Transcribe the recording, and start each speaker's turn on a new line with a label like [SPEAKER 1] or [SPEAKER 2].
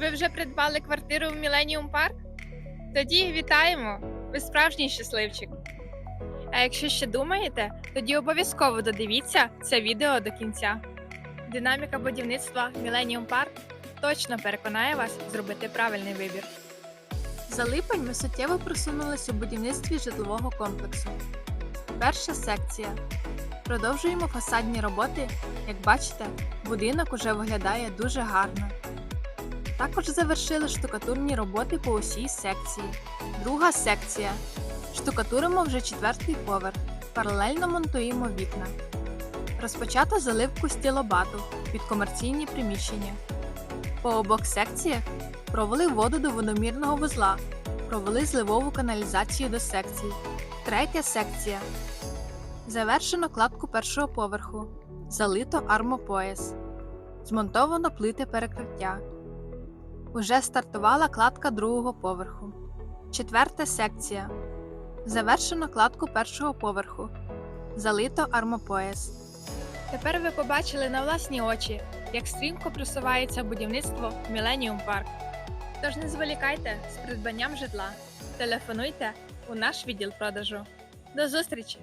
[SPEAKER 1] Ви вже придбали квартиру в Міленіум Парк? Тоді вітаємо! Ви справжній щасливчик. А якщо ще думаєте, тоді обов'язково додивіться це відео до кінця. Динаміка будівництва Міленіум Парк точно переконає вас зробити правильний вибір. За липень ми суттєво просунулися у будівництві житлового комплексу. Перша секція. Продовжуємо фасадні роботи. Як бачите, будинок уже виглядає дуже гарно. Також завершили штукатурні роботи по усій секції. Друга секція. Штукатуримо вже четвертий поверх. Паралельно монтуємо вікна. Розпочато заливку стілобату під комерційні приміщення. По обох секціях провели воду до водомірного вузла, провели зливову каналізацію до секцій. Третя секція. Завершено кладку першого поверху. Залито армопояс. Змонтовано плити перекриття. Уже стартувала кладка другого поверху. Четверта секція. Завершено кладку першого поверху. Залито армопояс. Тепер ви побачили на власні очі, як стрімко просувається будівництво Міленіум Парк. Тож не зволікайте з придбанням житла. Телефонуйте у наш відділ продажу. До зустрічі!